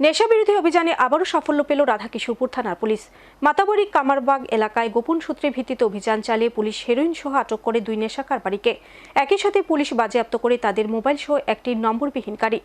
নেশা বিরোধী অভিযানে আবারও সাফল্য পেল রাধাকিশোরপুর থানার পুলিশ। মাতাবাড়ি কামারবাগ এলাকায় গোপন সূত্রে ভিত্তিতে অভিযান চালিয়ে পুলিশ হেরোইন সহ আটক করে দুই নেশা কারবারিকে একই সাথে পুলিশ বাজেয়াপ্ত করে তাদের মোবাইল সহ একটি নম্বরবিহীন গাড়ি।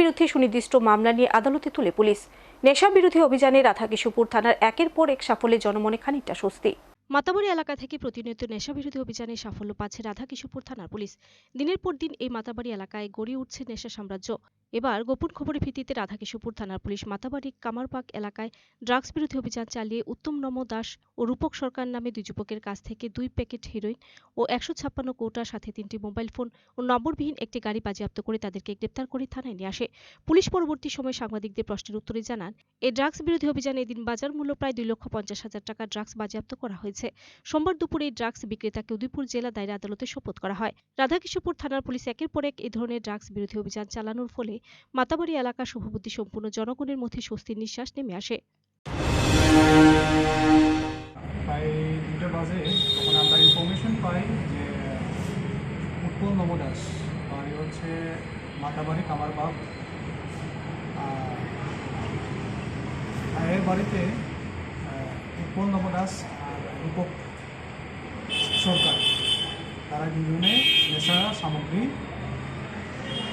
বিরুদ্ধে সুনির্দিষ্ট মামলা নিয়ে আদালতে তুলে পুলিশ। নেশা বিরোধী অভিযানে রাধাকিশোরপুর থানার একের পর এক সাফল্যে জনমনে খানিকটা স্বস্তি। মাতাবাড়ি এলাকা থেকে প্রতিনিয়ত নেশাবিরোধী অভিযানে সাফল্য পাচ্ছে রাধাকিশোরপুর থানার পুলিশ। দিনের পর দিন এই মাতাবাড়ি এলাকায় গড়ে উঠছে নেশা সাম্রাজ্য। এবার গোপন খবরের ভিত্তিতে রাধাকিশোরপুর থানার পুলিশ মাতাবাড়ি কামারবাগ এলাকায় ড্রাগস বিরোধী অভিযান চালিয়ে উত্তম নম দাস ও রূপক সরকার নামে দুই যুবকের কাছ থেকে দুই প্যাকেট হেরোইন ও একশো ছাপ্পান্ন কৌটার সাথে তিনটি মোবাইল ফোন ও নম্বরবিহীন একটি গাড়ি বাজেয়াপ্ত করে তাদেরকে গ্রেপ্তার করে থানায় নিয়ে আসে। পুলিশ পরবর্তী সময় সাংবাদিকদের প্রশ্নের উত্তরে জানান এই ড্রাগস বিরোধী অভিযানে এদিন বাজার মূল্য প্রায় দুই লক্ষ পঞ্চাশ হাজার টাকা ড্রাগস বাজেয়াপ্ত করা হয়েছে। সোমবার দুপুরে এই ড্রাগস বিক্রেতাকে উদয়পুর জেলা দায়রা আদালতে শপথ করা হয়। রাধাকিশোরপুর থানার পুলিশ একের পর এক এ ধরনের ড্রাগস বিরোধী অভিযান চালানোর ফলে মাতাবাড়ি এলাকা শুভবুদ্ধি সম্পূর্ণ জনগণের মধ্যে স্বস্তির নিঃশ্বাস নেমে আসে। বাড়িতে উৎপল নবদাস আর রূপক সরকার, তারা দুজনে নেশা সামগ্রী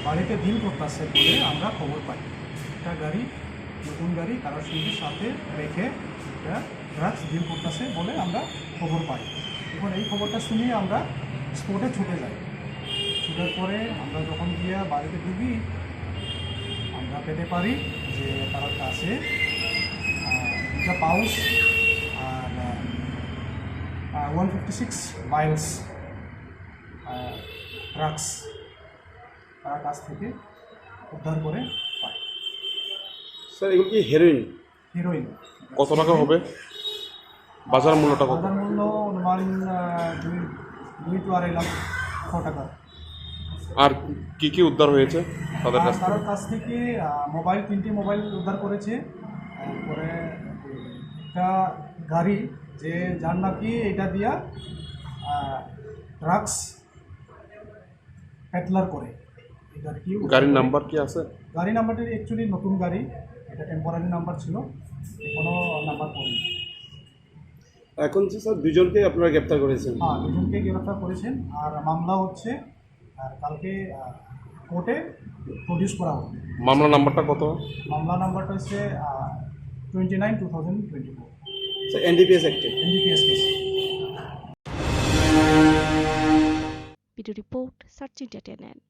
বাড়িতে ডিল করতেছে বলে আমরা খবর পাই। একটা গাড়ি, নতুন গাড়ি কারোর সঙ্গে সাথে রেখে একটা ড্রাগস ডিল করতেছে বলে আমরা খবর পাই। এখন এই খবরটা শুনে আমরা স্পটে ছুটে যাই। ছুটার পরে আমরা যখন গিয়ে বাড়িতে ঢুকি, আমরা পেতে পারি যে তার কাছে দুটা পাউচ আর one fifty six vials drugs তারা কাছ থেকে উদ্ধার করে পায়। স্যার এগুলো কি হেরোইন হিরোইন কত টাকা হবে? বাজার মূল্যটা কত? বাজার মূল্য অনুমান দুই দুই টু আড়াই লাখ টাকা। আর কি কি উদ্ধার হয়েছে তাদের কাছ থেকে? তার কাছ থেকে মোবাইল তিনটি মোবাইল উদ্ধার করেছে। তারপরে একটা গাড়ি যে যার নাকি এটা দিয়া ড্রাগস প্যাটলার করে। গাড়ির নাম্বার কি আছে? গাড়ি নাম্বারটি অ্যাকচুয়ালি নতুন গাড়ি। এটা টেম্পোরারি নাম্বার ছিল। কোনো নাম্বার পড়েনি এখন যে স্যার দুজনকে আপনারা গ্রেপ্তার করেছেন। হ্যাঁ দুজনকে গ্রেফতার করেছেন। আর মামলা হচ্ছে আর কালকে কোর্টে প্রডিউস করা হবে। মামলা নাম্বারটা কত? মামলা নাম্বারটা হচ্ছে twenty nine two thousand twenty four sir NDPS অ্যাক্টে NDPS case video report search entertainment